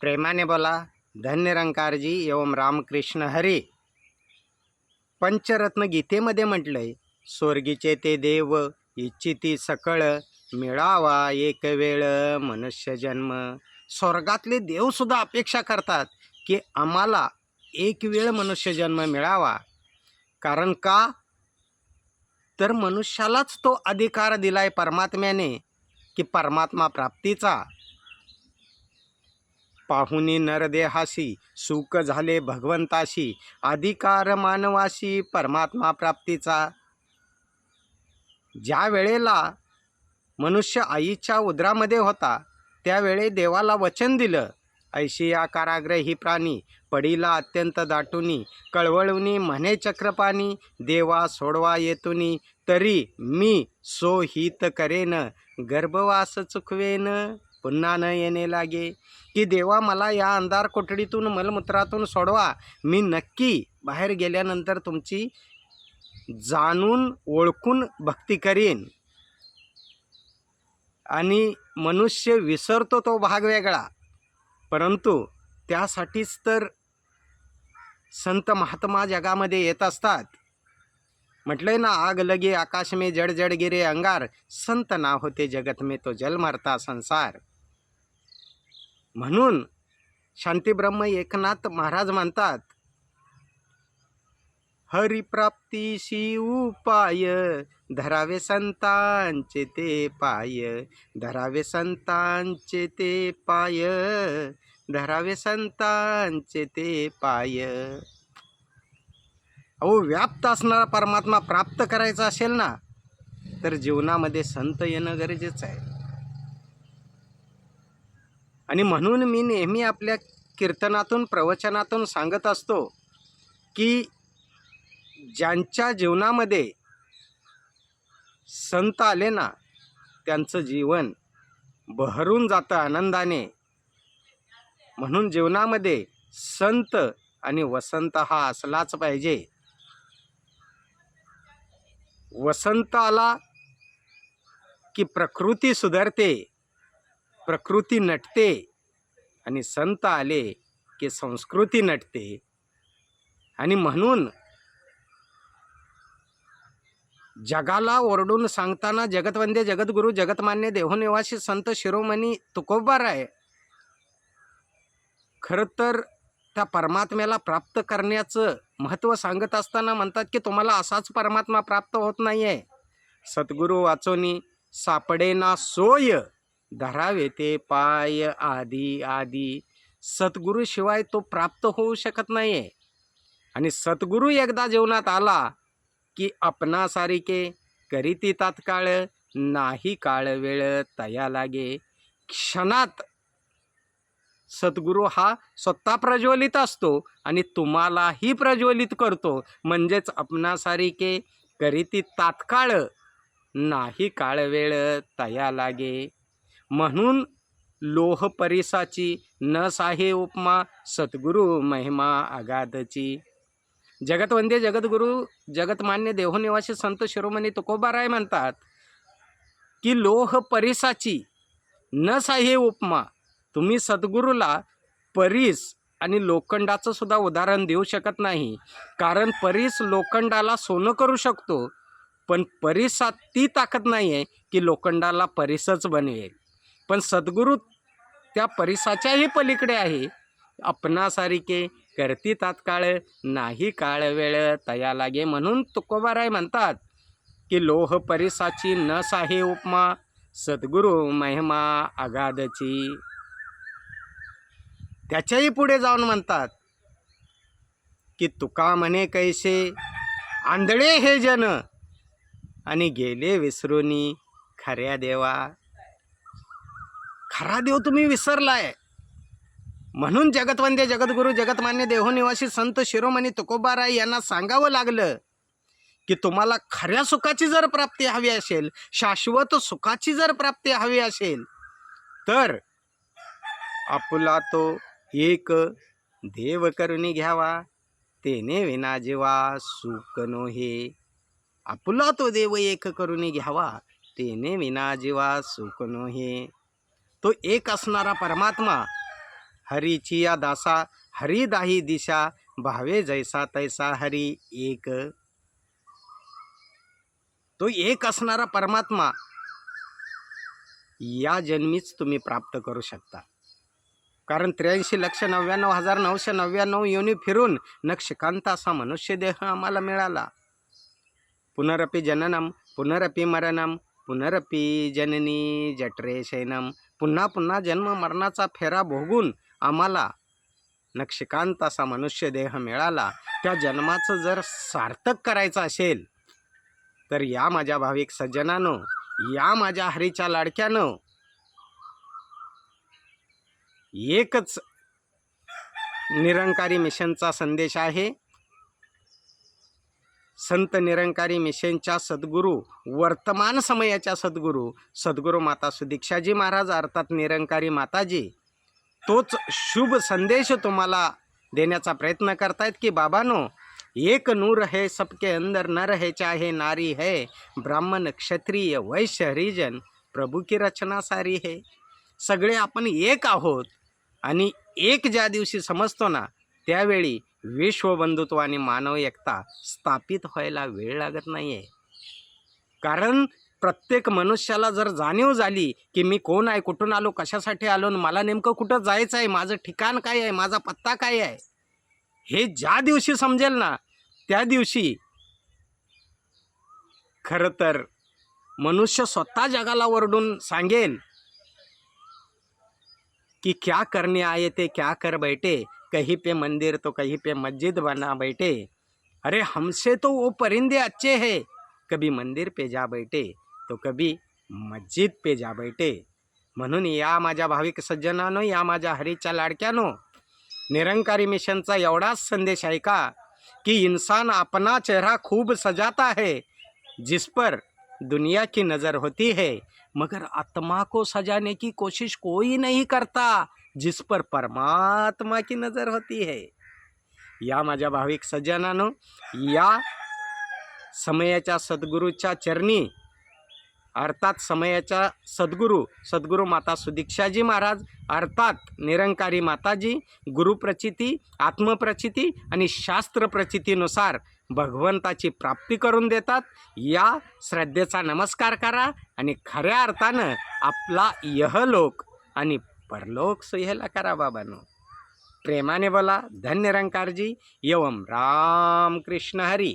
प्रेमाने बोला धन्य रंकारजी एवं रामकृष्ण हरी. पंचरत्न गीतेमध्ये म्हटलंय स्वर्गीचे ते देव इच्छिती सकळ मिळावा एक वेळ मनुष्य जन्म. स्वर्गातले देवसुद्धा अपेक्षा करतात की आम्हाला एक वेळ मनुष्य जन्म मिळावा. कारण का? तर मनुष्यालाच तो अधिकार दिलाय परमात्म्याने की परमात्मा प्राप्तीचा. पाहुनी नरदेहाशी सुख झाले भगवंताशी अधिकार मानवाशी परमात्मा प्राप्तीचा. ज्या वेळेला मनुष्य आईच्या उदरामध्ये होता त्यावेळी देवाला वचन दिलं. ऐशी या ही प्राणी पडीला अत्यंत दाटुनी कळवळुनी म्हणे चक्रपाणी देवा सोडवा येतुनी तरी मी सोहित करेन गर्भवास चुकवेन. पुन्हा न येणे लागे. की देवा मला या अंधार कोठडीतून मलमूत्रातून सोडवा. मी नक्की बाहेर गेल्यानंतर तुमची जाणून ओळखून भक्ती करीन. आणि मनुष्य विसरतो तो भाग वेगळा. परंतु त्यासाठीच तर संत महात्मा जगामध्ये येत असतात. म्हटलंय ना आग लगे आकाश में जड जड गिरे अंगार. संत ना होते जगत में तो जल मरता संसार. म्हणून शांतीब्रह्म एकनाथ महाराज म्हणतात हरिप्राप्तीशी उपाय धरावे संतांचे ते पाय धरावे संतांचे ते पाय धरावे संतांचे ते पाय. अहो व्याप्त असणारा परमात्मा प्राप्त करायचा असेल ना तर जीवनामध्ये संत येणं गरजेचं आहे. आणि म्हणून मी नेहमी आपल्या कीर्तनातून प्रवचनातून सांगत असतो की ज्यांच्या जीवनामध्ये संत आले ना त्यांचं जीवन बहरून जातं आनंदाने. म्हणून जीवनामध्ये संत आणि वसंत हा असलाच पाहिजे. वसंत आला की प्रकृती सुधारते प्रकृती नटते आणि संत आले की संस्कृती नटते. आणि म्हणून जगाला ओरडून सांगताना जगतवंदे जगद्गुरू जगतमान्य देहोनिवासी संत शिरोमणी तुकोबाराय खरं तर त्या परमात्म्याला प्राप्त करण्याचं महत्त्व सांगत असताना म्हणतात की तुम्हाला असाच परमात्मा प्राप्त होत नाही आहे सद्गुरू वाचोनी सापडेना सोय. धरावे ते पाय आदी आदी सद्गुरूशिवाय तो प्राप्त होऊ शकत नाही आहे आणि सद्गुरू एकदा जीवनात आला की आपणासारिके करीती तात्काळ नाही काळ वेळ तया लागे. क्षणात सद्गुरू हा स्वतः प्रज्वलित असतो आणि तुम्हालाही प्रज्वलित करतो. म्हणजेच आपणासारिके करीती तात्काळ नाही काळ वेळ तया लागे. म्हणून लोह परिसाची न साहे उपमा सद्गुरू महिमा अगाधची जगतवंदे जगद्गुरू जगतमान्य देहोनिवासी संत शिरोमणी तुकोबाराय म्हणतात की लोह परिसाची न आहे उपमा तुम्ही सद्गुरूला परीस आणि लोखंडाचं सुद्धा उदाहरण देऊ शकत नाही. कारण परीस लोखंडाला सोनं करू शकतो पण परीसात ती ताकद नाही आहे की लोखंडाला परीसच बनवेल पण सद्गुरू त्या परिसाच्याही पलीकडे आहे. आपणासारिके करती तात्काळ नाही काळ वेळ तया लागे म्हणून तुकोबाराय म्हणतात की लोह परिसाची न साहे उपमा सद्गुरू महिमा अगाधची त्याच्याही पुढे जाऊन म्हणतात की तुका म्हणे कैसे आंधळे हे जन आणि गेले विसरूनी खऱ्या देवा. खरा देव तुम्ही विसरलाय. म्हणून जगतवंदे जगद्गुरू जगतमान्य देहोनिवासी संत शिरोमणी तुकोबाराय यांना सांगावं लागलं की तुम्हाला खऱ्या सुखाची जर प्राप्ती हवी असेल शाश्वत सुखाची जर प्राप्ती हवी असेल तर आपला तो एक देव करुणी घ्यावा. तेने विना जीवा सुख नो हे आपला तो देव एक करुणी घ्यावा. तेने विना जीवा सुख नो हे तो एक असणारा परमात्मा. हरीची या दासा हरी दाही दिशा भावे जैसा तैसा हरी एक. तो एक असणारा परमात्मा. या जन्मीच तुम्ही प्राप्त करू शकता. कारण त्र्याऐंशी लक्ष नव्याण्णव हजार नऊशे नव्याण्णव योनी फिरून नक्षकांत असा मनुष्यदेह आम्हाला मिळाला. पुनरपी जननम पुनरपी मरणम पुनरपी जननी जठरे शयनम पुन्हा पुन्हा जन्म मरणाचा फेरा भोगून आम्हाला नक्षकांत असा मनुष्यदेह मिळाला. त्या जन्माचं जर सार्थक करायचं असेल तर या माझ्या भाविक सज्जनानो या माझ्या हरीच्या लाडक्यानं एकच निरंकारी मिशनचा संदेश आहे. संत निरंकारी मिशनच्या सद्गुरू वर्तमान समयाच्या सद्गुरू सद्गुरू माता सुदीक्षाजी महाराज अर्थात निरंकारी माताजी. तोच शुभ संदेश तुम्हाला देण्याचा प्रयत्न करतायत की बाबानो एक नूर है सबके अंदर नर है चाहे नारी है ब्राह्मण क्षत्रिय वैश्य हरिजन प्रभू की रचना सारी है. सगळे आपण एक आहोत आणि एक ज्या दिवशी समजतो ना त्यावेळी विश्वबंधुत्व आणि मानव एकता स्थापित व्हायला वेळ लागत नाही आहे कारण प्रत्येक मनुष्याला जर जाणीव झाली की मी कोण आहे कुठून आलो कशासाठी आलो आणि मला नेमकं कुठं जायचं आहे माझं ठिकाण काय आहे माझा पत्ता काय आहे हे ज्या दिवशी समजेल ना त्या दिवशी खरं तर मनुष्य स्वतः जगाला ओरडून सांगेल की क्या करणे आहे ते क्या कर बैठे कहीं पे मंदिर तो कहीं पे मस्जिद बना बैठे। अरे हमसे तो वो परिंदे अच्छे हैं। कभी मंदिर पे जा बैठे तो कभी मस्जिद पे जा बैठे। म्हणून या माझ्या भाविक सज्जनानो या माझ्या हरीच्या लाडक्यानो निरंकारी मिशनचा एवढाच संदेश आहे का? कि इंसान अपना चेहरा खूब सजाता है जिस पर दुनिया की नज़र होती है। मगर आत्मा को सजाने की कोशिश कोई नहीं करता। जिस पर परमात्मा की नज़र होती है। या माझ्या भाविक सज्जनानो या समयाच्या सद्गुरूच्या चरणी अर्थात समयाच्या सद्गुरू सद्गुरू माता सुदीक्षाजी महाराज अर्थात निरंकारी माताजी गुरुप्रचिती आत्मप्रचिती आणि शास्त्रप्रचितीनुसार भगवंताची प्राप्ती करून देतात या श्रद्धेचा नमस्कार करा आणि खऱ्या अर्थानं आपला यह लोक आणि परलोक सुहेला करा बाबांनो प्रेमाने बोला धन्य निरंकारजी एवम राम कृष्ण हरी